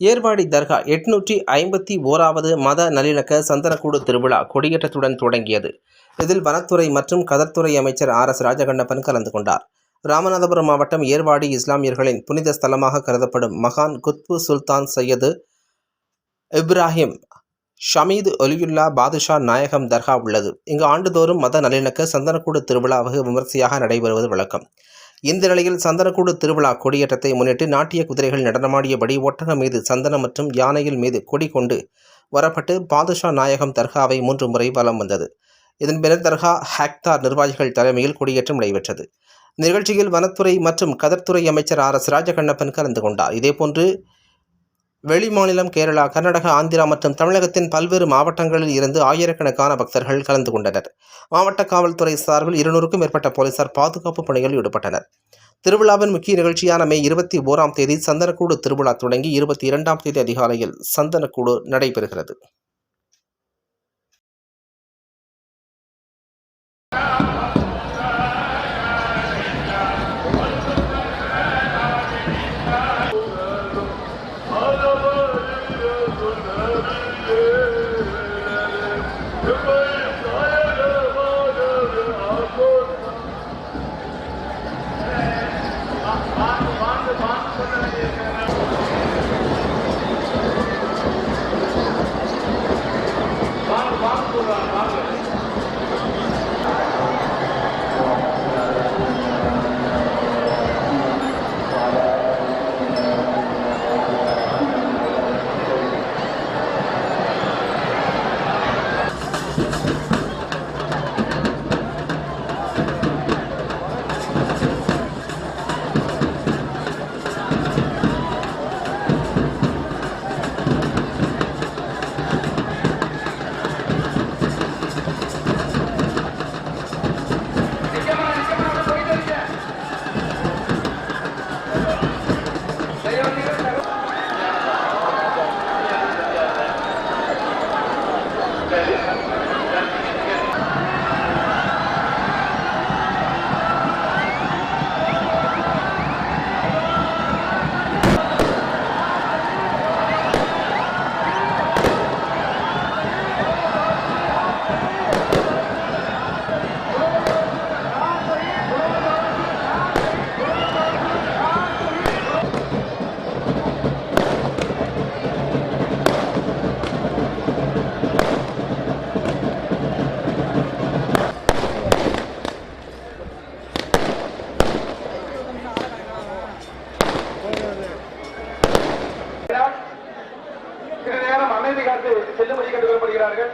ஏர்வாடி தர்கா எட்நூற்றி ஐம்பத்தி ஓராவது மத நல்லிணக்க சந்தனக்கூடு திருவிழா கொடியேற்றத்துடன் தொடங்கியது. இதில் வனத்துறை மற்றும் கதர்த்துறை அமைச்சர் ஆர் எஸ் ராஜகண்ணப்பன் கலந்து கொண்டார். ராமநாதபுரம் மாவட்டம் ஏர்வாடி இஸ்லாமியர்களின் புனித ஸ்தலமாக கருதப்படும் மகான் குத்பு சுல்தான் சையது இப்ராஹிம் ஷமீது ஒலியுல்லா பாதுஷா நாயகம் தர்கா உள்ளது. இங்கு ஆண்டுதோறும் மத நல்லிணக்க சந்தனக்கூடு திருவிழா வெகு விமர்சையாக நடைபெறுவது வழக்கம். இந்த நிலையில் சந்தனக்கூடு திருவிழா கொடியேற்றத்தை முன்னிட்டு நாட்டிய குதிரைகள் நடனமாடியபடி ஒட்டகம் மீது சந்தனம் மற்றும் யானையில் மீது கொடி கொண்டு வரப்பட்டு பாதுஷா நாயகம் தர்காவை மூன்று முறை வலம் வந்தது. இதன் பின்னர் தர்கா ஹாக்தார் நிர்வாகிகள் தலைமையில் கொடியேற்றம் நடைபெற்றது. நிகழ்ச்சியில் வனத்துறை மற்றும் கதர்த்துறை அமைச்சர் ஆர் எஸ் ராஜகண்ணப்பன் கலந்து கொண்டார். இதேபோன்று வெளிமாநிலம் கேரளா கர்நாடகா ஆந்திரா மற்றும் தமிழகத்தின் பல்வேறு மாவட்டங்களில் இருந்து ஆயிரக்கணக்கான பக்தர்கள் கலந்து கொண்டனர். மாவட்ட காவல்துறை சார்பில் இருநூறுக்கும் மேற்பட்ட போலீசார் பாதுகாப்பு பணியில் ஈடுபட்டனர். திருவிழாவின் முக்கிய நிகழ்ச்சியான மே இருபத்தி ஓராம் தேதி சந்தனக்கூடு திருவிழா தொடங்கி இருபத்தி இரண்டாம் தேதி அதிகாலையில் சந்தனக்கூடு நடைபெறுகிறது. Goodbye. சிறிது நேரம் அமைதி காத்து செல்லும்படி கண்டுகொள்ளப்படுகிறார்கள்.